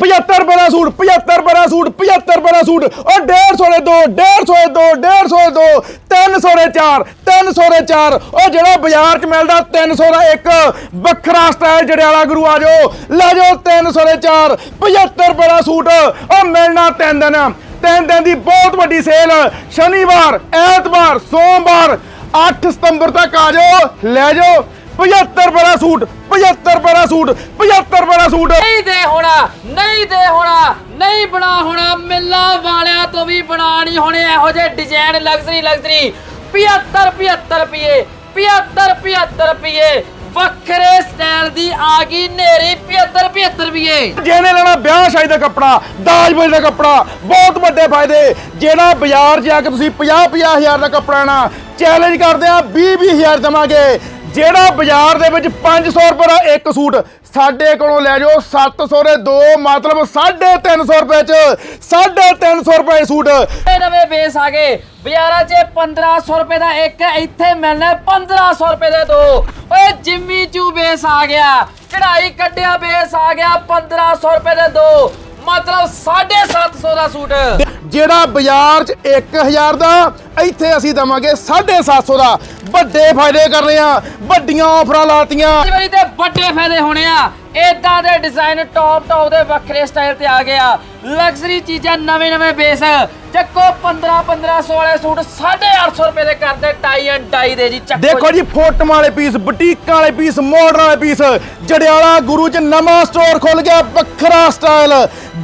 75 ਰੁਪਏ ਦਾ ਸੂਟ 75 ਰੁਪਏ ਦਾ ਸੂਟ 75 ਰੁਪਏ ਦਾ ਸੂਟ। ਉਹ 150 ਦੇ ਦੋ 150 ਦੇ ਦੋ 150 ਦੇ ਦੋ 300 ਦੇ ਚਾਰ 300 ਦੇ ਚਾਰ। ਉਹ ਜਿਹੜਾ ਬਾਜ਼ਾਰ 'ਚ ਮਿਲਦਾ 300 ਦਾ ਇੱਕ ਵੱਖਰਾ ਸਟਾਈਲ ਜੜਿਆਲਾ ਗੁਰੂ ਆ ਜਾਓ। ਲੈ ਜਾਓ 300 ਦੇ ਚਾਰ 75 ਰੁਪਏ ਦਾ ਸੂਟ। ਉਹ ਮਿਲਣਾ ਤਿੰਨ ਦਿਨ। ਤਿੰਨ ਦਿਨ ਦੀ ਬਹੁਤ ਵੱਡੀ ਸੇਲ ਸ਼ਨੀਵਾਰ, ਐਤਵਾਰ, ਸੋਮਵਾਰ 8 ਸਤੰਬਰ ਤੱਕ ਆ ਜਾਓ। ਲੈ ਜਾਓ 75 ਰੁਪਏ ਦਾ ਸੂਟ। 75 ਰੁਪਏ ਦਾ ਸੂਟ 75 ਰੁਪਏ ਦਾ ਸੂਟ। ਨਹੀਂ ਦੇ ਹੋਣਾ ਨਹੀਂ ਦੇ ਹੋਣਾ ਨਹੀਂ ਬਣਾ ਹੋਣਾ ਮਿੱਲਾਂ ਵਾਲਿਆਂ ਤੋਂ ਵੀ ਬਣਾ ਨਹੀਂ ਹੋਣੇ ਇਹੋ ਜਿਹੇ ਡਿਜ਼ਾਈਨ ਲਗਜ਼ਰੀ ਲਗਜ਼ਰੀ 75 75 ਰੁਪਏ 75 75 ਰੁਪਏ। ਵੱਖਰੇ ਸਟਾਈਲ ਦੀ ਆ ਗਈ ਨੇਰੀ 75 75 ਰੁਪਏ। ਜਿਹਨੇ ਲੈਣਾ ਵਿਆਹ ਸ਼ਾਦੀ ਦਾ ਕੱਪੜਾ ਦਾਜ ਬੋਝ ਦਾ ਕੱਪੜਾ ਬਹੁਤ ਵੱਡੇ ਫਾਇਦੇ। ਜਿਹੜਾ ਬਾਜ਼ਾਰ ਜਾ ਕੇ ਤੁਸੀਂ 50 50 ਹਜ਼ਾਰ ਦਾ ਕੱਪੜਾ ਨਾ ਚੈਲੰਜ ਕਰਦੇ ਆ 20 20 ਹਜ਼ਾਰ ਦੇਵਾਂਗੇ। ਜਿਹੜਾ ਬਾਜ਼ਾਰ ਦੇ ਵਿੱਚ 500 ਰੁਪਏ ਦਾ ਇੱਕ ਸੂਟ ਸਾਡੇ ਕੋਲੋਂ ਲੈ ਜਾਓ 700 ਦੇ ਦੋ, ਮਤਲਬ 350 ਰੁਪਏ ਚ 350 ਰੁਪਏ ਸੂਟ। ਇਹ ਨਵੇਂ ਬੇਸ ਆ ਗਏ। ਬਾਜ਼ਾਰਾਂ 'ਚ 1500 ਰੁਪਏ ਦਾ ਇੱਕ, ਇੱਥੇ ਮਿਲਣਾ 1500 ਰੁਪਏ ਦੇ ਦੋ। ਓਏ, ਜਿੰਮੀ ਚੂ ਬੇਸ ਆ ਗਿਆ। ਕਢਾਈ ਕੱਢਿਆ ਬੇਸ ਆ ਗਿਆ 1500 ਰੁਪਏ ਦੇ ਦੋ। ਮਤਲਬ 750 ਦਾ ਸੂਟ। ਜਿਹੜਾ ਬਾਜ਼ਾਰ 'ਚ 1000 ਦਾ, ਇੱਥੇ ਅਸੀਂ ਦਵਾਂਗੇ 750 ਦਾ। ਵੱਡੇ ਫਾਇਦੇ ਕਰਨੇ ਆ ਵੱਡੀਆਂ ਆਫਰਾਂ ਲਾਤੀਆਂ। ਇਸ ਤੇ ਵੱਡੇ ਫਾਇਦੇ ਹੋਣੇ ਆ। ਇਦਾਂ ਦੇ ਡਿਜ਼ਾਈਨ ਟੌਪ ਟੌਪ ਦੇ ਵੱਖਰੇ ਸਟਾਈਲ ਤੇ ਆ ਗਏ ਆ ਲਗਜ਼ਰੀ ਚੀਜ਼ਾਂ ਨਵੇਂ ਨਵੇਂ ਬੇਸ ਚੱਕੋ 15 1500 ਵਾਲੇ ਸੂਟ 850 ਰੁਪਏ ਦੇ ਕਰਦੇ ਟਾਈ ਐਂਡ ਡਾਈ ਦੇ ਜੀ, ਚੱਕੋ ਦੇਖੋ ਜੀ ਫੋਟੋਆਂ ਵਾਲੇ ਪੀਸ ਬੁਟੀਕਾਂ ਵਾਲੇ ਪੀਸ ਮਾਡਰਨ ਵਾਲੇ ਪੀਸ ਜੜਿਆਲਾ ਗੁਰੂ ਚ ਨਵਾਂ ਸਟੋਰ ਖੁੱਲ ਗਿਆ, ਵੱਖਰਾ ਸਟਾਈਲ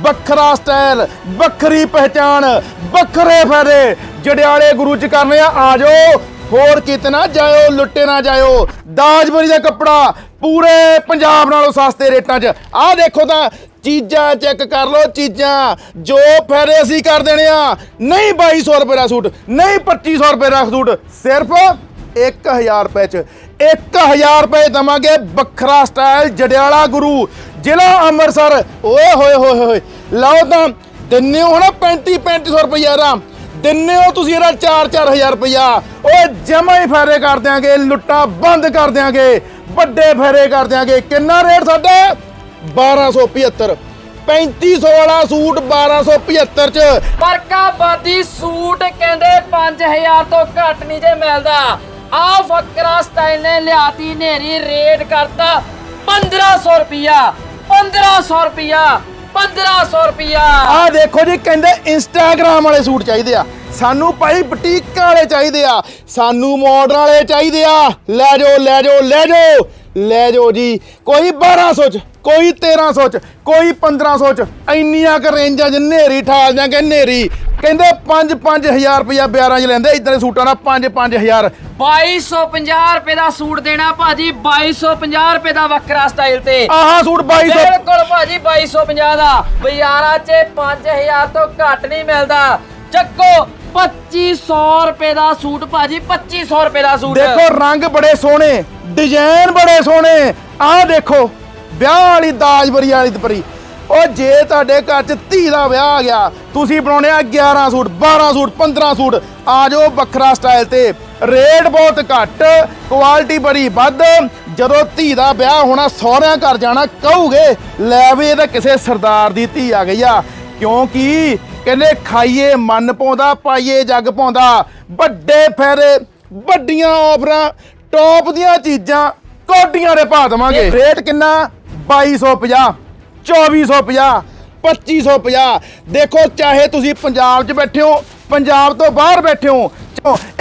ਵੱਖਰਾ ਸਟਾਈਲ ਵੱਖਰੀ ਪਹਿਚਾਣ, ਵੱਖਰੇ ਫਾਇਦੇ। ਜੜਿਆਲੇ ਗੁਰੂ ਚ ਕਰਨੇ ਆ ਆ ਜਾਓ, ਹੋਰ ਕਿਤੇ ਨਾ ਜਾਇਓ, ਲੁੱਟੇ ਨਾ ਜਾਇਓ। ਦਾਜਬਰੀ ਦਾ ਕੱਪੜਾ ਪੂਰੇ ਪੰਜਾਬ ਨਾਲੋਂ ਸਸਤੇ ਰੇਟਾਂ 'ਚ। ਆਹ ਦੇਖੋ ਤਾਂ ਚੀਜ਼ਾਂ ਚੈੱਕ ਕਰ ਲਓ ਚੀਜ਼ਾਂ। ਜੋ ਫਾਇਦੇ ਅਸੀਂ ਕਰ ਦੇਣੇ ਆ, ਨਹੀਂ 2200 ਰੁਪਏ ਦਾ ਸੂਟ, ਨਹੀਂ 2500 ਰੁਪਏ ਦਾ ਸੂਟ, ਸਿਰਫ 1000 ਰੁਪਏ ਚ। 1000 ਰੁਪਏ ਦਵਾਂਗੇ ਵੱਖਰਾ ਸਟਾਈਲ ਜੜਿਆਲਾ ਗੁਰੂ, ਜ਼ਿਲ੍ਹਾ ਅੰਮ੍ਰਿਤਸਰ। ਓਏ ਹੋਏ ਹੋਏ ਹੋਏ, ਲਓ ਤਾਂ, ਦਿੰਨੇ ਹੋ ਨਾ 35 3500 ਰੁਪਏ ਦਾ ਦਿੰਨੇ ਹੋ ਤੁਸੀਂ ਇਹਦਾ 4-4000 ਰੁਪਇਆ ਓਏ ਜਮਾ ਹੀ ਫਾਇਦੇ ਕਰ ਦਿਆਂਗੇ, ਲੁੱਟਾਂ ਬੰਦ ਕਰ ਦਿਆਂਗੇ, ਵੱਡੇ ਫਾਇਦੇ ਕਰ ਦਿਆਂਗੇ। ਕਿੰਨਾ ਰੇਟ ਸਾਡਾ? 1275 3500 ਵਾਲਾ ਸੂਟ 1275 ਚ। ਸੂਟ ਕਹਿੰਦੇ 5000 ਤੋਂ ਘੱਟ ਨਹੀਂ ਜੇ ਮਿਲਦਾ। ਆ ਫਕਰਾ ਸਟਾਈਲ ਨੇ ਲਿਆਤੀ ਨੇਰੀ ਰੇਟ ਕਰਤਾ। 1500 ਰੁਪਿਆ 1500 ਰੁਪਿਆ 1500 ਰੁਪਿਆ ਆਹ ਦੇਖੋ ਜੀ ਕਹਿੰਦੇ ਇੰਸਟਾਗ੍ਰਾਮ ਵਾਲੇ ਸੂਟ ਚਾਹੀਦੇ ਆ। ਸਾਨੂੰ ਭਾਈ ਬੁਟੀਕਾਂ ਵਾਲੇ ਚਾਹੀਦੇ ਆ। ਸਾਨੂੰ ਮਾਡਰਨ ਵਾਲੇ ਚਾਹੀਦੇ ਆ। ਲੈ ਜਾਓ ਲੈ ਜਾਓ ਲੈ ਜਾਓ। ਲੈ ਜਾਓ ਜੀ ਕੋਈ 1200 ਚ। ਕੋਈ 1300 ਚ ਕੋਈ 1500 ਚ ਇੰਨੀਆਂ ਕ ਰੇਂਜਾਂ 'ਚ ਨੇਰੀ ਠਾਲ ਦਿਆਂਗੇ ਨੇਰੀ ਕਹਿੰਦੇ 5-5000 ਰੁਪਇਆ ਬਿਆਰਾਂ 'ਚ ਲੈਂਦੇ ਇਦਾਂ ਦੇ ਸੂਟਾਂ ਦਾ 5-5000 2250 ਰੁਪਏ ਦਾ ਸੂਟ ਦੇਣਾ ਭਾਜੀ 2250 ਰੁਪਏ ਦਾ ਵੱਖਰਾ ਸਟਾਈਲ ਤੇ। ਆਹ ਸੂਟ 2200 ਬਿਲਕੁਲ ਭਾਜੀ 2250 ਦਾ। ਬਾਜ਼ਾਰਾਂ 'ਚ 5000 ਤੋਂ ਘੱਟ ਨਹੀਂ ਮਿਲਦਾ। ਚੱਕੋ 2500 ਰੁਪਏ ਦਾ ਸੂਟ ਭਾਜੀ 2500 ਰੁਪਏ ਦਾ ਸੂਟ। ਦੇਖੋ ਰੰਗ ਬੜੇ ਸੋਹਣੇ ਡਿਜ਼ਾਈਨ ਬੜੇ ਸੋਹਣੇ। ਆਹ ਦੇਖੋ ਵਿਆਹ ਵਾਲੀ ਦਾਜਬਰੀ ਵਾਲੀ ਤਪਰੀ ਉਹ ਜੇ ਤੁਹਾਡੇ ਘਰ 'ਚ ਧੀ ਦਾ ਵਿਆਹ ਆ ਗਿਆ, ਤੁਸੀਂ ਬਣਾਉਣੇ ਆ 11 ਸੂਟ 12 ਸੂਟ 15 ਸੂਟ, ਆ ਜਾਓ ਵੱਖਰਾ ਸਟਾਈਲ ਤੇ। ਰੇਟ ਬਹੁਤ ਘੱਟ ਕੁਆਲਿਟੀ ਬੜੀ ਵੱਧ। ਜਦੋਂ ਧੀ ਦਾ ਵਿਆਹ ਹੋਣਾ, ਸਹੁਰਿਆਂ ਘਰ ਜਾਣਾ ਕਹੂਗੇ, ਲੈ ਵੀ ਇਹ ਤਾਂ ਕਿਸੇ ਸਰਦਾਰ ਦੀ ਧੀ ਆ ਗਈ ਆ। ਕਿਉਂਕਿ ਕਹਿੰਦੇ ਖਾਈਏ ਮਨ ਪਾਉਂਦਾ, ਪਾਈਏ ਜੱਗ ਪਾਉਂਦਾ। ਵੱਡੇ ਫੇਰੇ ਵੱਡੀਆਂ ਆਫਰਾਂ ਟੌਪ ਦੀਆਂ ਚੀਜ਼ਾਂ, ਕੋਡੀਆਂ ਦੇ ਪਾ ਦੇਵਾਂਗੇ। ਰੇਟ ਕਿੰਨਾ? 2250 2450 2550 ਦੇਖੋ, ਚਾਹੇ ਤੁਸੀਂ ਪੰਜਾਬ 'ਚ ਬੈਠੇ ਹੋ, ਪੰਜਾਬ ਤੋਂ ਬਾਹਰ ਬੈਠੇ ਹੋ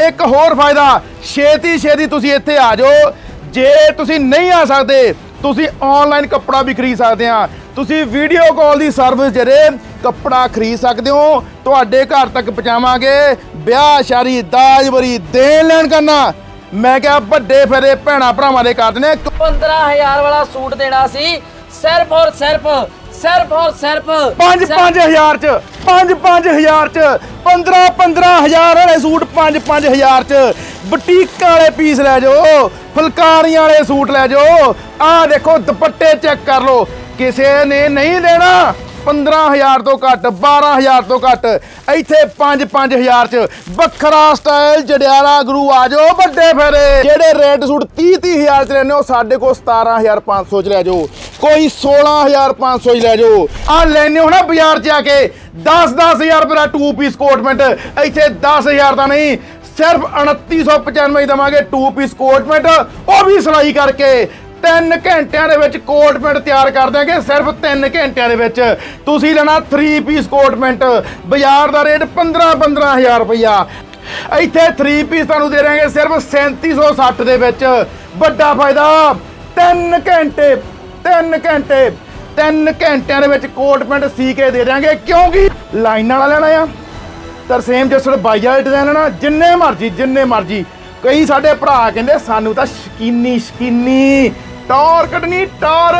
ਇੱਕ ਹੋਰ ਫਾਇਦਾ ਛੇਤੀ ਛੇਤੀ ਤੁਸੀਂ ਇੱਥੇ ਆ ਜਾਓ। ਜੇ ਤੁਸੀਂ ਨਹੀਂ ਆ ਸਕਦੇ, ਤੁਸੀਂ ਆਨਲਾਈਨ ਕੱਪੜਾ ਵੀ ਖਰੀਦ ਸਕਦੇ ਆ। ਤੁਸੀਂ ਵੀਡੀਓ ਕਾਲ ਦੀ ਸਰਵਿਸ ਜਰੇ ਕੱਪੜਾ ਖਰੀਦ ਸਕਦੇ ਹੋ, ਤੁਹਾਡੇ ਘਰ ਤੱਕ ਪਹੁੰਚਾਵਾਂਗੇ। ਵਿਆਹ ਸ਼ਾਦੀ ਦਾਜ ਵਰੀ ਦੇਣ ਲੈਣ ਕਰਨਾ। ਮੈਂ ਕਿਹਾ ਵੱਡੇ ਫੇਰੇ ਭੈਣਾ ਭਰਾਵਾਂ ਦੇ ਕਰਦੇ ਨੇ। 15000 ਵਾਲਾ ਸੂਟ ਦੇਣਾ ਸੀ। ਸਿਰਫ ਔਰ ਸਿਰਫ ਸਿਰਫ ਔਰ ਸਿਰਫ। 5 5000 ਚ 5 5000 ਚ 15 15000 ਵਾਲੇ ਸੂਟ 5 5000 ਚ। ਬੁਟੀਕਾਂ ਵਾਲੇ ਪੀਸ ਲੈ ਜਾਓ ਫੁਲਕਾਰੀਆਂ ਵਾਲੇ ਸੂਟ ਲੈ ਜਾਓ। ਆਹ ਦੇਖੋ ਦੁਪੱਟੇ ਚੈੱਕ ਕਰ ਲਓ। ਕਿਸੇ ਨੇ ਨਹੀਂ ਲੈਣਾ 15000 ਤੋਂ ਘੱਟ 12000 ਤੋਂ ਘੱਟ, ਇੱਥੇ 5-5000 ਚ ਵੱਖਰਾ ਸਟਾਈਲ ਜੜਿਆਲਾ ਗੁਰੂ ਆ ਜਾਓ ਵੱਡੇ ਫੇਰੇ। ਜਿਹੜੇ ਰੇਟ ਸੂਟ 30-30000 ਚ ਲੈਣੇ ਉਹ ਸਾਡੇ ਕੋਲ 17500 ਚ ਲੈ ਜਾਓ। ਕੋਈ 16500 ਚ ਲੈ ਜਾਓ। ਆ ਲੈਣੇ ਹੋ ਨਾ ਬਾਜ਼ਾਰ ਚ ਆ ਕੇ 10-10000 ਰੁਪਏ ਦਾ 2 ਪੀਸ ਕੋਟ ਪੈਂਟ ਇੱਥੇ 10000 ਦਾ ਨਹੀਂ, ਸਿਰਫ 2995 ਹੀ ਦਵਾਂਗੇ 2 ਪੀਸ ਕੋਟ ਪੈਂਟ ਉਹ ਵੀ ਸਿਲਾਈ ਕਰਕੇ 3 ਘੰਟਿਆਂ ਦੇ ਵਿੱਚ ਕੋਟ ਪੈਂਟ ਤਿਆਰ ਕਰ ਦਿਆਂਗੇ, ਸਿਰਫ 3 ਘੰਟਿਆਂ ਦੇ ਵਿੱਚ। ਤੁਸੀਂ ਲੈਣਾ 3 ਪੀਸ ਕੋਟ ਪੈਂਟ। ਬਾਜ਼ਾਰ ਦਾ ਰੇਟ 15 15000 ਰੁਪਇਆ ਇੱਥੇ 3 ਪੀਸ ਤੁਹਾਨੂੰ ਦੇ ਰਾਂਗੇ ਸਿਰਫ 3760 ਦੇ ਵਿੱਚ। ਵੱਡਾ ਫਾਇਦਾ 3 ਘੰਟੇ 3 ਘੰਟੇ 3 ਘੰਟਿਆਂ ਦੇ ਵਿੱਚ ਕੋਟ ਪੈਂਟ ਸੀ ਕੇ ਦੇ ਦਿਆਂਗੇ। ਕਿਉਂਕਿ ਲਾਈਨ ਵਾਲਾ ਲੈਣਾ ਆ। ਤਰਸੇਮ ਜਸੜ ਬਾਈ ਵਾਲੇ ਡਿਜ਼ਾਈਨ ਨਾ ਜਿੰਨੇ ਮਰਜ਼ੀ ਜਿੰਨੇ ਮਰਜ਼ੀ। ਕਈ ਸਾਡੇ ਭਰਾ ਕਹਿੰਦੇ, ਸਾਨੂੰ ਤਾਂ ਸ਼ਕੀਨੀ ਸ਼ਕੀਨੀ। ਟੌਰ ਕੱਢਣੀ, ਟੌਰ।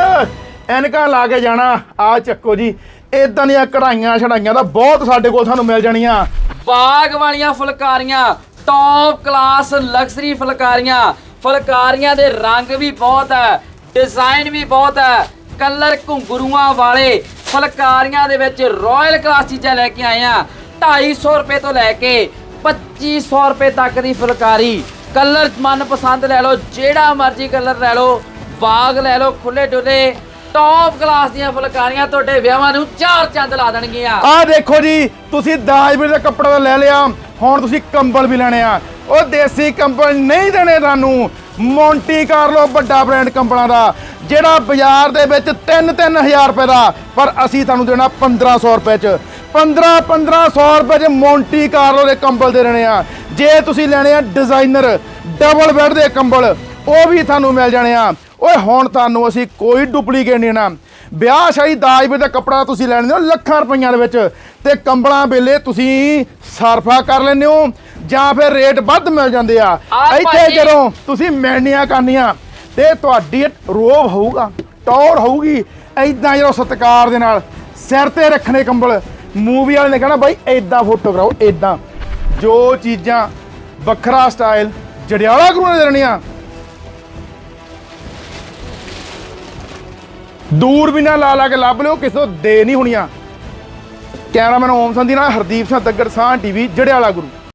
ਐਨਕਾਂ ਲਾ ਕੇ ਜਾਣਾ। ਆ ਚੱਕੋ ਜੀ ਇਦਾਂ ਦੀਆਂ ਕਢਾਈਆਂ ਛੜਾਈਆਂ ਦਾ ਬਹੁਤ ਸਾਡੇ ਕੋਲ ਸਾਨੂੰ ਮਿਲ ਜਾਣੀਆਂ। ਬਾਗ ਵਾਲੀਆਂ ਫੁਲਕਾਰੀਆਂ ਟੌਪ ਕਲਾਸ ਲਗਜ਼ਰੀ ਫੁਲਕਾਰੀਆਂ। ਫੁਲਕਾਰੀਆਂ ਦੇ ਰੰਗ ਵੀ ਬਹੁਤ ਹੈ ਡਿਜ਼ਾਈਨ ਵੀ ਬਹੁਤ ਹੈ। ਕਲਰ ਘੁੰਗਰੂਆਂ ਵਾਲੇ ਫੁਲਕਾਰੀਆਂ ਦੇ ਵਿੱਚ ਰਾਇਲ ਕਲਾਸ ਚੀਜ਼ਾਂ ਲੈ ਕੇ ਆਏ ਆ 250 ਰੁਪਏ ਤੋਂ ਲੈ ਕੇ 2500 ਰੁਪਏ ਤੱਕ ਦੀ ਫੁਲਕਾਰੀ। ਕਲਰ ਮਨਪਸੰਦ ਲੈ ਲਓ, ਜਿਹੜਾ ਮਰਜ਼ੀ ਕਲਰ ਲੈ ਲਓ। ਬਾਗ ਲੈ ਲਓ ਖੁੱਲੇ ਡੁੱਲੇ। ਟੌਪ ਕਲਾਸ ਦੀਆਂ ਫੁਲਕਾਰੀਆਂ ਤੁਹਾਡੇ ਵਿਆਹਾਂ ਨੂੰ ਚਾਰ ਚੰਦ ਲਾ ਦੇਣਗੀਆਂ। ਆਹ ਦੇਖੋ ਜੀ, ਤੁਸੀਂ ਦਾਜ ਵੀਰ ਦਾ ਕੱਪੜਾ ਤਾਂ ਲੈ ਲਿਆ, ਹੁਣ ਤੁਸੀਂ ਕੰਬਲ ਵੀ ਲੈਣੇ ਆ। ਉਹ ਦੇਸੀ ਕੰਬਲ ਨਹੀਂ ਦੇਣੇ ਤੁਹਾਨੂੰ। ਮੌਂਟੀ ਕਾਰਲੋ ਵੱਡਾ ਬ੍ਰਾਂਡ ਕੰਬਲਾਂ ਦਾ, ਜਿਹੜਾ ਬਾਜ਼ਾਰ ਦੇ ਵਿੱਚ 3-3000 ਰੁਪਏ ਦਾ, ਪਰ ਅਸੀਂ ਤੁਹਾਨੂੰ ਦੇਣਾ 1500 ਰੁਪਏ ਚ। 15-1500 ਰੁਪਏ ਚ ਮੌਂਟੀ ਕਾਰਲੋ ਦੇ ਕੰਬਲ ਦੇ ਦੇਣੇ ਆ। ਜੇ ਤੁਸੀਂ ਲੈਣੇ ਆ ਡਿਜ਼ਾਈਨਰ ਡਬਲ ਬੈੱਡ ਦੇ ਕੰਬਲ ਉਹ ਵੀ ਤੁਹਾਨੂੰ ਮਿਲ ਜਾਣੇ ਆ। ਓਏ ਹੁਣ ਤੁਹਾਨੂੰ ਅਸੀਂ ਕੋਈ ਡੁਪਲੀਕੇਟ ਨਹੀਂ ਦੇਣਾ। ਵਿਆਹ ਸ਼ਾਹੀ ਦਾਜ ਵੇ ਦਾ ਕੱਪੜਾ ਤੁਸੀਂ ਲੈਣੇ ਹੋ ਲੱਖਾਂ ਰੁਪਈਆਂ ਦੇ ਵਿੱਚ। ਤੇ ਕੰਬਲਾਂ ਵੇਲੇ ਤੁਸੀਂ ਸਰਫਾ ਕਰ ਲੈਂਦੇ ਹੋ ਜਾਂ ਫਿਰ ਰੇਟ ਵੱਧ ਮਿਲ ਜਾਂਦੇ ਆ। ਇੱਥੇ। ਜਦੋਂ ਤੁਸੀਂ ਮਿਲਣੀਆਂ ਕਰਨੀਆਂ ਤੇ ਤੁਹਾਡੀ ਰੋਬ ਹੋਊਗਾ ਟੌਰ ਹੋਊਗੀ। ਐਦਾਂ ਜਦੋਂ ਸਤਕਾਰ ਦੇ ਨਾਲ ਸਿਰ ਤੇ ਰੱਖਣੇ ਕੰਬਲ। ਮੂਵੀ ਵਾਲੇ ਨੇ ਕਹਿਣਾ ਬਾਈ ਐਦਾਂ ਫੋਟੋ ਕਰਾਓ ਐਦਾਂ ਜੋ ਚੀਜ਼ਾਂ ਵੱਖਰਾ ਸਟਾਈਲ ਜੜਿਆਲਾ ਗੁਰੂ ਨੇ ਦੇਣੀਆਂ। ਦੂਰ ਵੀ ਨਾ ਲਾ ਲਾ ਕੇ ਲੱਭ ਲਿਓ, ਕਿਸੇ ਤੋਂ ਦੇ ਨਹੀਂ ਹੋਣੀਆਂ। ਕੈਮਰਾਮੈਨ ਓਮ ਸੰਧੀ ਨਾਲ ਹਰਦੀਪ ਸਿੰਘ ਦੱਗੜ ਸਾਹ ਟੀਵੀ, ਜੜਿਆਲਾ ਗੁਰੂ।